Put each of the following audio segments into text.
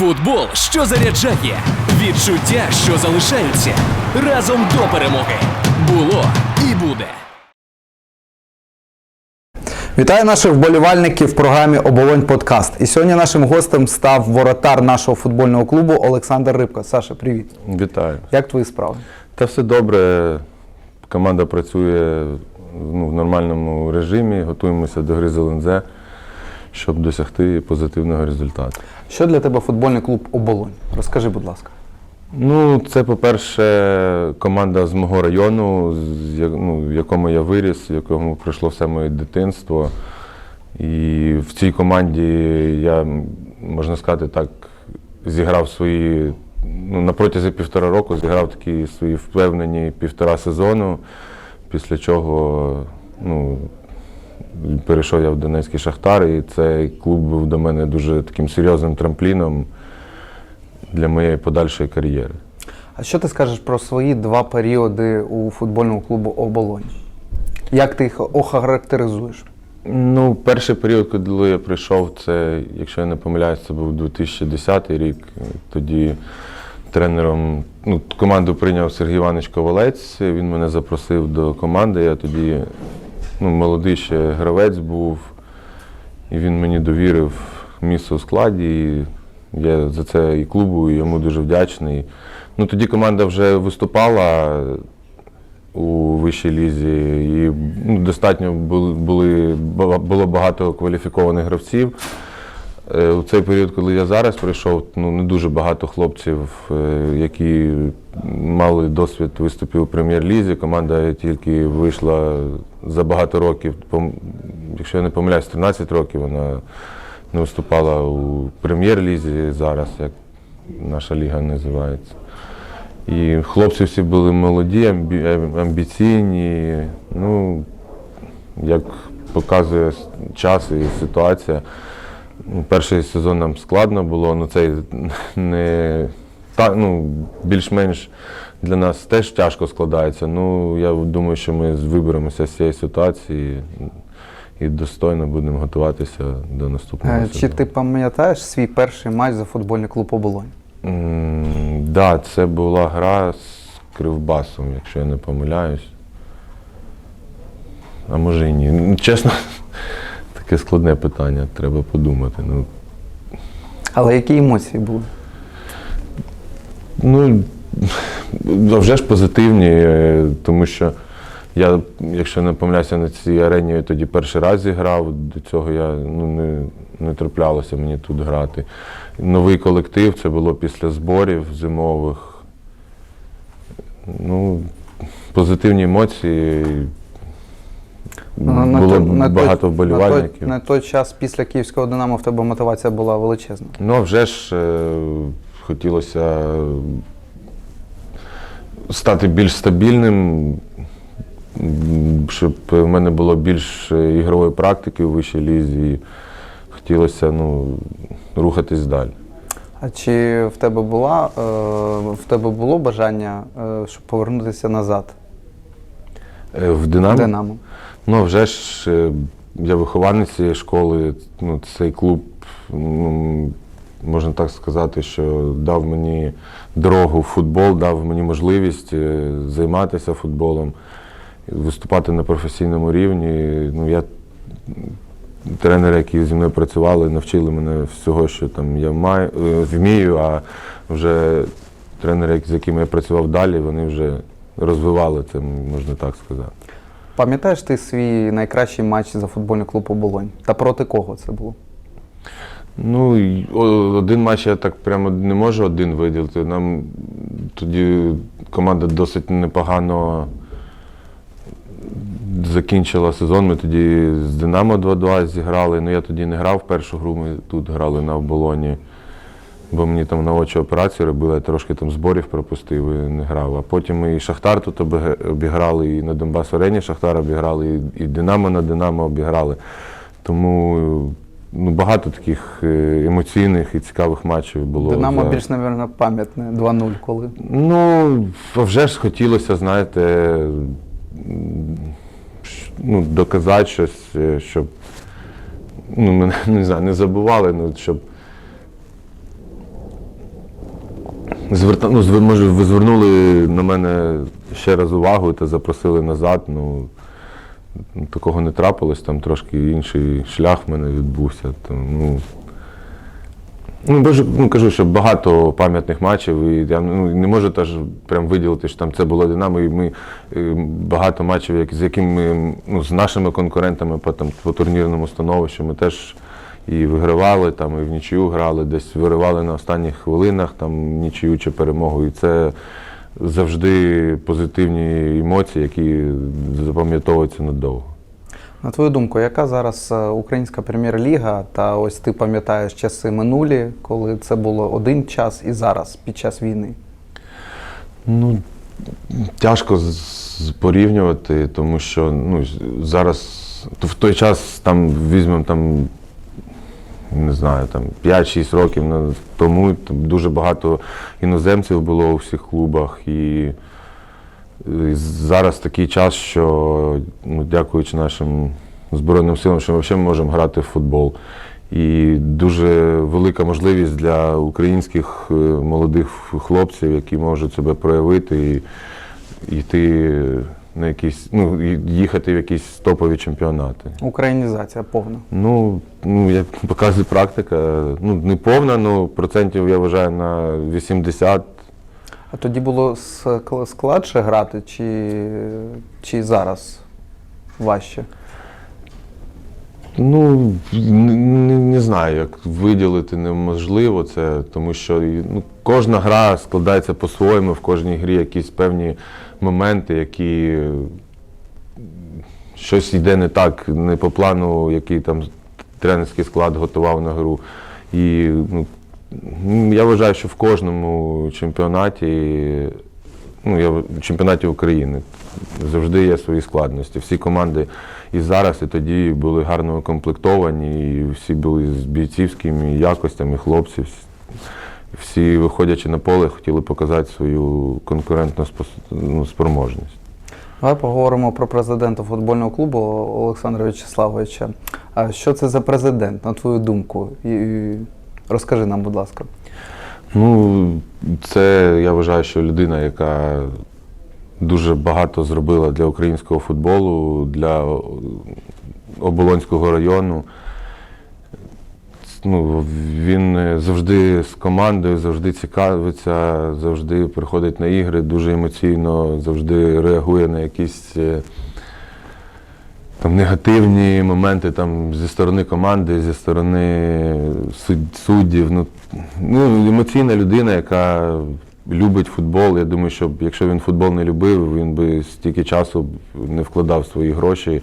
Футбол, що заряджає, відчуття, що залишаються. Разом до перемоги. Було і буде. Вітаю наших вболівальників в програмі Оболонь Подкаст. І сьогодні нашим гостем став воротар нашого футбольного клубу Олександр Рибко. Саша, привіт. Вітаю. Як твої справи? Та все добре. Команда працює ну, в нормальному режимі, готуємося до гри з ЛНЗ, щоб досягти позитивного результату. Що для тебе футбольний клуб Оболонь? Розкажи, будь ласка. Ну, це, по-перше, команда з мого району, ну, в якому я виріс, в якому пройшло все моє дитинство. І в цій команді я, можна сказати, так, зіграв свої, ну, на протязі півтора року зіграв такі свої впевнені півтора сезону, після чого ну, перейшов я в Донецький Шахтар, і цей клуб був до мене дуже таким серйозним трампліном для моєї подальшої кар'єри. А що ти скажеш про свої два періоди у футбольному клубу Оболонь? Як ти їх охарактеризуєш? Ну, перший період, коли я прийшов, це, якщо я не помиляюсь, це був 2010 рік. Тоді тренером ну, команду прийняв Сергій Іванович Ковалець. Він мене запросив до команди. Я тоді ну, молодий ще гравець був, і він мені довірив місце у складі. І я за це і клубу, і йому дуже вдячний. Ну, тоді команда вже виступала у вищій лізі, і ну, достатньо були, було багато кваліфікованих гравців. Е, У цей період, коли я зараз прийшов, ну не дуже багато хлопців, е, які мали досвід виступів у прем'єр-лізі. Команда тільки вийшла за багато років. Якщо я не помиляюсь, 13 років вона не виступала у прем'єр-лізі зараз, як наша ліга називається. І хлопці всі були молоді, амбі- амбіційні. Ну, як показує час і ситуація, ну, перший сезон нам складно було, але цей не та, ну, більш-менш для нас теж тяжко складається. Ну, я думаю, що ми виберемося з цієї ситуації і достойно будемо готуватися до наступного Е, сезону. Чи ти пам'ятаєш свій перший матч за футбольний клуб Оболонь? Так, да, це була гра з Кривбасом, якщо я не помиляюсь. А може і ні. Ну, Чесно, таке складне питання, треба подумати. Ну, Але які емоції були? Ну а вже ж позитивні, е, тому що я, якщо не помиляюся, на цій арені я тоді перший раз зіграв, до цього я ну, не, не траплялося мені тут грати. Новий колектив, це було після зборів зимових. Ну, позитивні емоції. На було на той- багато На вболівальників. той, на той час після київського Динамо в тебе мотивація була величезна. Ну, вже ж е, хотілося стати більш стабільним, щоб в мене було більш е, ігрової практики у вищій лізі. І хотілося ну, рухатись далі. А чи в тебе була е, в тебе було бажання, е, щоб повернутися назад В Динамо? в Динамо? Ну, вже ж я вихованець цієї школи, ну, цей клуб, ну, можна так сказати, що дав мені дорогу в футбол, дав мені можливість е, займатися футболом, виступати на професійному рівні. Ну, я, тренери, які зі мною працювали, навчили мене всього, що там я маю, е, вмію, а вже тренери, з якими я працював далі, вони вже розвивали це, можна так сказати. Пам'ятаєш ти свій найкращий матч за футбольний клуб Оболонь? Та проти кого це було? Ну, один матч я так прямо не можу один виділити. Нам тоді команда досить непогано закінчила сезон. Ми тоді з Динамо 2-2 зіграли. Ну я тоді не грав першу гру, ми тут грали на оболоні. Бо мені там на очі операцію робили, я трошки там зборів пропустив і не грав. А потім ми і Шахтар тут обіграли, і на Донбас Арені Шахтар обіграли, і Динамо на Динамо обіграли. Тому ну, багато таких е, емоційних і цікавих матчів було. Динамо за- більш, мабуть, пам'ятне 2-0 коли. Ну, а вже ж хотілося, знаєте, ну, доказати щось, е, щоб ну, мене не знаю, не забували, ну, щоб Зверта... Ну, звер... Може, ви звернули на мене ще раз увагу та запросили назад. Ну, такого не трапилось, там трошки інший шлях в мене відбувся. Там, ну, ну, боже, ну, кажу, що багато пам'ятних матчів, і я ну, не можу теж прям виділити, що там це було Динамо, і ми е, багато матчів, як, з якими ну, з нашими конкурентами по, там, по турнірному становищу ми теж і вигравали, там, і в нічию грали, десь виривали на останніх хвилинах там, нічию чи перемогу. І це завжди позитивні емоції, які запам'ятовуються надовго. На твою думку, яка зараз е, українська прем'єр-ліга, та ось ти пам'ятаєш часи минулі, коли це було один час і зараз під час війни? Ну, тяжко порівнювати, тому що ну, зараз в той час там візьмемо там, не знаю, там 5-6 років тому там дуже багато іноземців було у всіх клубах. І, і зараз такий час, що ну, дякуючи нашим Збройним силам, що ми взагалі можемо грати в футбол. І дуже велика можливість для українських е, молодих хлопців, які можуть себе проявити і йти на якісь, ну, їхати в якісь топові чемпіонати. Українізація повна. Ну, ну як показує практика, ну не повна, ну процентів я вважаю на 80. А тоді було складше грати, чи, чи зараз важче? Ну, не, не, не знаю, як виділити неможливо це, тому що ну, кожна гра складається по-своєму, в кожній грі якісь певні моменти, які щось йде не так, не по плану, який там тренерський склад готував на гру. І ну, я вважаю, що в кожному чемпіонаті, ну, я, в чемпіонаті України завжди є свої складності. Всі команди і зараз, і тоді були гарно укомплектовані, і всі були з бійцівськими якостями, хлопці. Всі- виходячи на поле, хотіли показати свою конкурентну ну, спроможність. Давай поговоримо про президента футбольного клубу Олександра В'ячеславовича. А що це за президент, на твою думку? І розкажи нам, будь ласка. Ну, це я вважаю, що людина, яка дуже багато зробила для українського футболу, для Оболонського району. Ну, він завжди з командою, завжди цікавиться, завжди приходить на ігри, дуже емоційно, завжди реагує на якісь е, там, негативні моменти там, зі сторони команди, зі сторони суд- суддів. Ну, ну, емоційна людина, яка любить футбол. Я думаю, що якщо він футбол не любив, він би стільки часу не вкладав свої гроші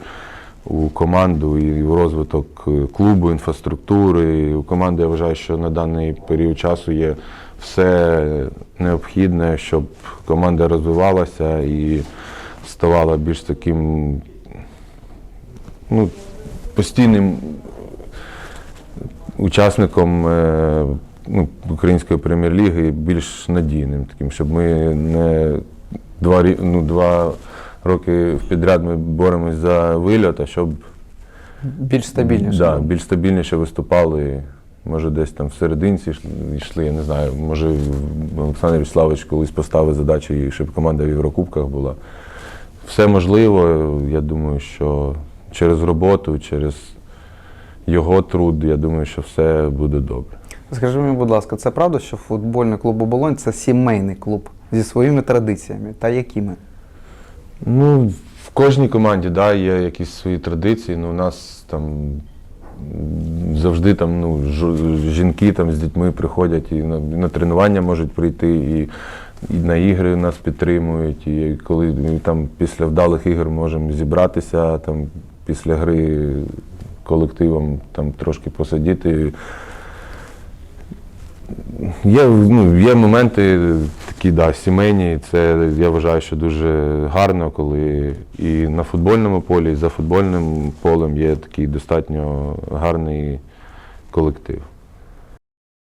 у команду і в розвиток е, клубу, інфраструктури. У команди я вважаю, що на даний період часу є все необхідне, щоб команда розвивалася і ставала більш таким ну, постійним учасником е, ну, української прем'єр-ліги більш надійним, таким, щоб ми не два, ну, два роки в підряд ми боремось за вильот, а щоб Більш стабільніше. Да, більш стабільніше виступали. Може, десь там в серединці йшли, я не знаю. Може, Олександр Вячеславович колись поставив задачу, щоб команда в Єврокубках була. Все можливо. Я думаю, що через роботу, через його труд, я думаю, що все буде добре. Скажи мені, будь ласка, це правда, що футбольний клуб Оболонь це сімейний клуб зі своїми традиціями та якими? Ну, в кожній команді да, є якісь свої традиції. Ну, у нас там завжди там, ну, жінки там з дітьми приходять і на, на тренування можуть прийти, і, і на ігри нас підтримують. І коли ми там після вдалих ігор можемо зібратися, там, після гри колективом там, трошки посидіти. Є, ну, є моменти такі, да, сімейні. Це я вважаю, що дуже гарно, коли і на футбольному полі, і за футбольним полем є такий достатньо гарний колектив.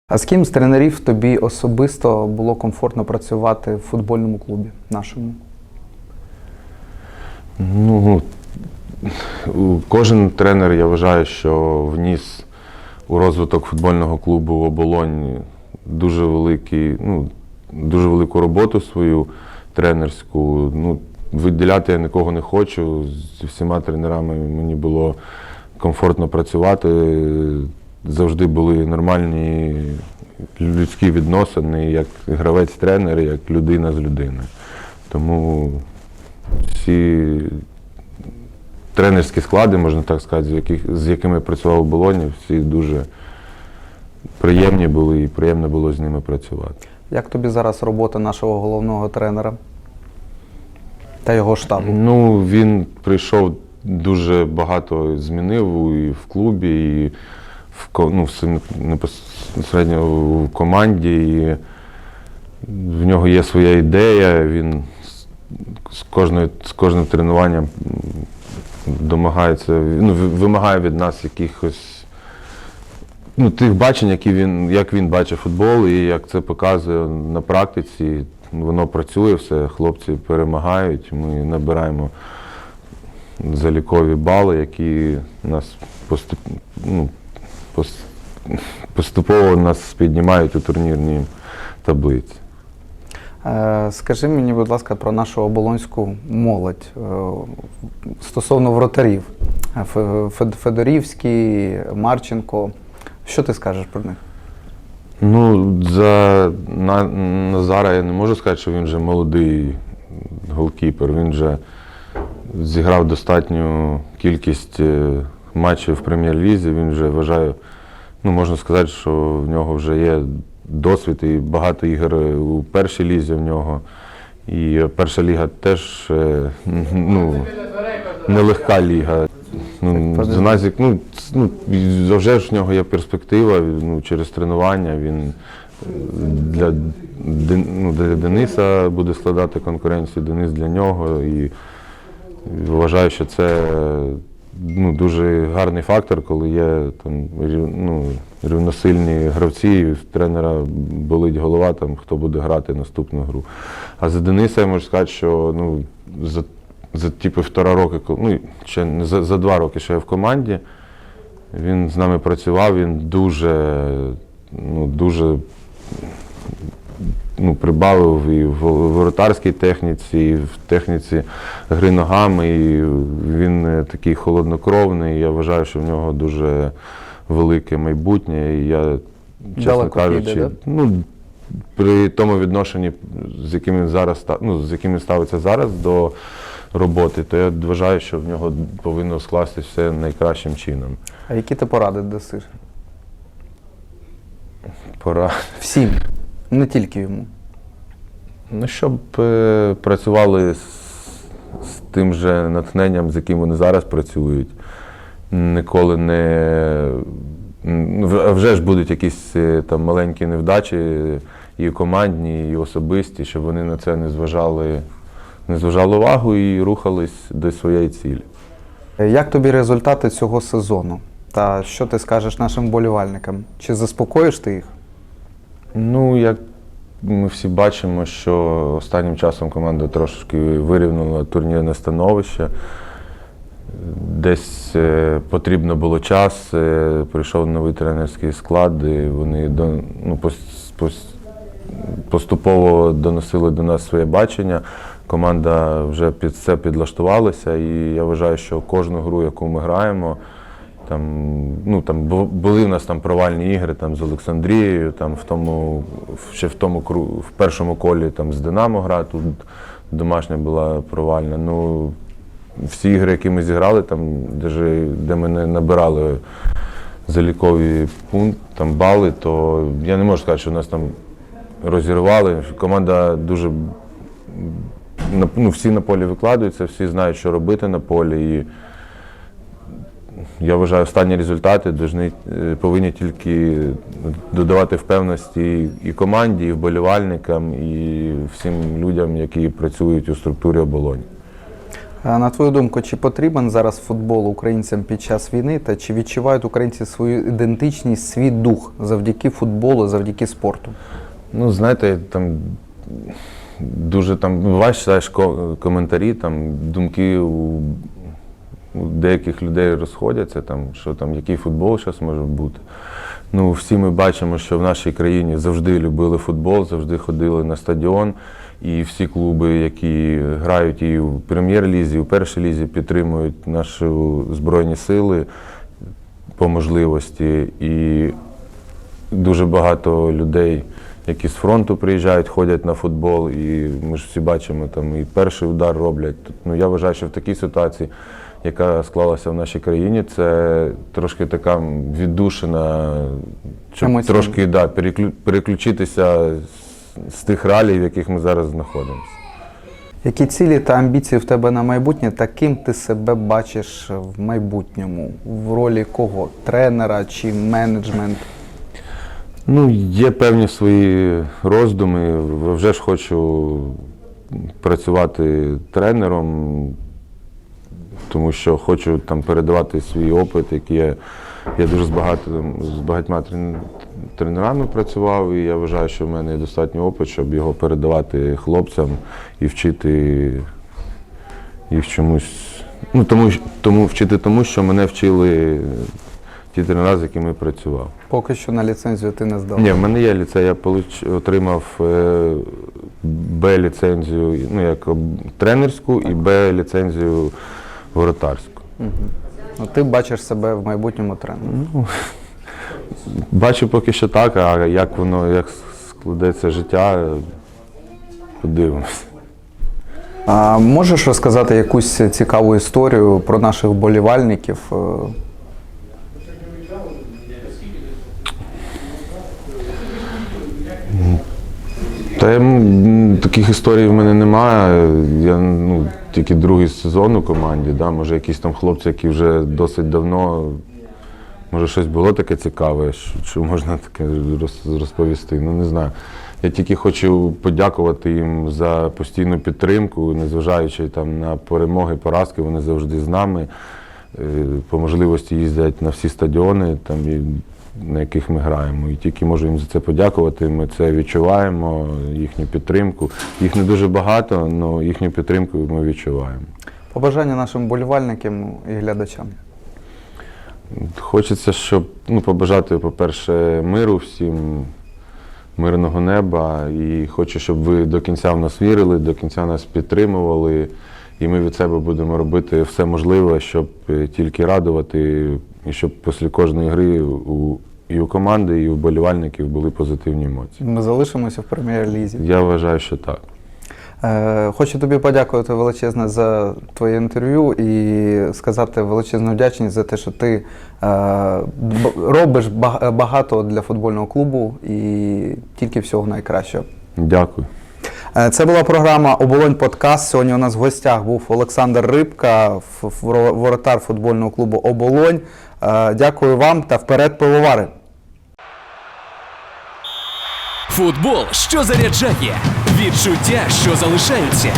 А з ким з тренерів тобі особисто було комфортно працювати в футбольному клубі нашому? Ну, кожен тренер, я вважаю, що вніс у розвиток футбольного клубу оболонь дуже великий, ну, дуже велику роботу свою тренерську. Ну, виділяти я нікого не хочу. Зі всіма тренерами мені було комфортно працювати. Завжди були нормальні людські відносини, як гравець-тренер, як людина з людиною. Тому всі тренерські склади, можна так сказати, з, з якими я працював у Болоні, всі дуже приємні були і приємно було з ними працювати. Як тобі зараз робота нашого головного тренера та його штабу? Ну, він прийшов дуже багато змінив і в клубі, і в, ну, непосередньо в команді. І в нього є своя ідея, він з, кожною, з кожним тренуванням домагається, ну, вимагає від нас якихось ну, тих бачень, які він, як він бачить футбол і як це показує на практиці. Воно працює все, хлопці перемагають, ми набираємо залікові бали, які нас поступ, ну, пос- поступово нас піднімають у турнірній таблиці. Е, Скажи мені, будь ласка, про нашу оболонську молодь е, стосовно вратарів. Фе- Фед- Федорівський, Марченко. Що ти скажеш про них? Ну, за на, Назара я не можу сказати, що він вже молодий голкіпер. Він вже зіграв достатню кількість е, матчів в прем'єр-лізі. Він вже вважаю, ну можна сказати, що в нього вже є досвід і багато ігор у першій лізі в нього. І перша ліга теж е, ну, нелегка ліга. Ну, Заназік, ну, ну, вже ж в нього є перспектива ну, через тренування. Він е, для, ну, для Дениса буде складати конкуренцію, Денис для нього. І вважаю, що це ну, дуже гарний фактор, коли є там, ну, рівносильні гравці, і в тренера болить голова, там, хто буде грати наступну гру. А за Дениса я можу сказати, що ну, за, за ті півтора роки, ну, ще не за, за два роки, що я в команді, він з нами працював, він дуже, ну, дуже ну, прибавив і в воротарській техніці, і в техніці гри ногами. І він е, такий холоднокровний. Я вважаю, що в нього дуже велике майбутнє. І я, чесно Далеко кажучи, піде, да? ну, при тому відношенні, з яким він зараз ну, з яким він ставиться зараз до роботи, то я вважаю, що в нього повинно скластися все найкращим чином. А які ти поради дасиш? Пора. Всім, не тільки йому. Ну, щоб е, працювали з, з тим же натхненням, з яким вони зараз працюють. Ніколи не. Вже ж будуть якісь е, там маленькі невдачі і командні, і особисті, щоб вони на це не зважали, не зважали увагу і рухались до своєї цілі. Як тобі результати цього сезону? Та що ти скажеш нашим вболівальникам? Чи заспокоїш ти їх? Ну, як ми всі бачимо, що останнім часом команда трошки вирівняла турнірне становище. Десь е, потрібно було час, е, прийшов новий тренерський склад, і вони до, ну, пос- пос- поступово доносили до нас своє бачення. Команда вже під це підлаштувалася, і я вважаю, що кожну гру, яку ми граємо, там, ну, там були в нас там провальні ігри там, з Олександрією, там, в тому, ще в тому в першому колі там, з Динамо гра, тут домашня була провальна. Ну, всі ігри, які ми зіграли, там, даже, де ми не набирали залікові пункти, там, бали, то я не можу сказати, що нас там розірвали. Команда дуже ну, всі на полі викладаються, всі знають, що робити на полі. І я вважаю, останні результати должны, е, повинні тільки додавати впевненості і команді, і вболівальникам, і всім людям, які працюють у структурі оболоні. А На твою думку, чи потрібен зараз футбол українцям під час війни, та чи відчувають українці свою ідентичність, свій дух завдяки футболу, завдяки спорту? Ну, знаєте, там дуже там буваєш, читаєш коментарі, там думки у деяких людей розходяться, там, що там який футбол зараз може бути. Ну, всі ми бачимо, що в нашій країні завжди любили футбол, завжди ходили на стадіон. І всі клуби, які грають і в прем'єр-лізі, і в першій лізі, підтримують наші збройні сили по можливості. І дуже багато людей, які з фронту приїжджають, ходять на футбол, і ми ж всі бачимо, там і перший удар роблять. Ну, я вважаю, що в такій ситуації, яка склалася в нашій країні, це трошки така віддушина, щоб Емоційна. трошки да, переклю- переключитися з, з тих реалій, в яких ми зараз знаходимося. Які цілі та амбіції в тебе на майбутнє, та ким ти себе бачиш в майбутньому? В ролі кого? Тренера чи менеджмент? Ну, є певні свої роздуми. Вже ж хочу працювати тренером, тому що хочу там передавати свій опит, який я, я дуже з, багато, з багатьма тренерами працював, і я вважаю, що в мене є достатньо опит, щоб його передавати хлопцям і вчити їх чомусь. Ну, тому, тому вчити тому, що мене вчили ті тренери, з якими працював. Поки що на ліцензію ти не здав. Ні, в мене є ліцей, я получ- отримав е, Б-ліцензію, ну як тренерську і Б-ліцензію воротарську. Ну, ти бачиш себе в майбутньому тренером. Бачу поки що так, а як воно, як складеться життя, е, подивимось. А можеш розказати якусь цікаву історію про наших вболівальників? Та я, таких історій в мене немає. Я ну, тільки другий сезон у команді. Да? Може, якісь там хлопці, які вже досить давно, може, щось було таке цікаве, що, можна таке розповісти. Ну, не знаю. Я тільки хочу подякувати їм за постійну підтримку, незважаючи там на перемоги, поразки, вони завжди з нами. Е, По можливості їздять на всі стадіони, там, і, на яких ми граємо. І тільки можу їм за це подякувати. Ми це відчуваємо, їхню підтримку. Їх не дуже багато, але їхню підтримку ми відчуваємо. Побажання нашим вболівальникам і глядачам. Хочеться, щоб ну, побажати, по-перше, миру всім, мирного неба. І хочу, щоб ви до кінця в нас вірили, до кінця нас підтримували. І ми від себе будемо робити все можливе, щоб е, тільки радувати, і щоб після кожної гри у, і у команди, і у вболівальників були позитивні емоції. Ми залишимося в прем'єр-лізі. Я вважаю, що так. Е, Хочу тобі подякувати величезне за твоє інтерв'ю і сказати величезну вдячність за те, що ти е, робиш багато для футбольного клубу і тільки всього найкращого. Дякую. Е, Це була програма Оболонь Подкаст. Сьогодні у нас в гостях був Олександр Рибка, воротар футбольного клубу Оболонь. Е, Дякую вам та вперед пивовари! Футбол, що заряджає, відчуття, що залишаються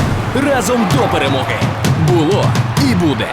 разом до перемоги. Було і буде.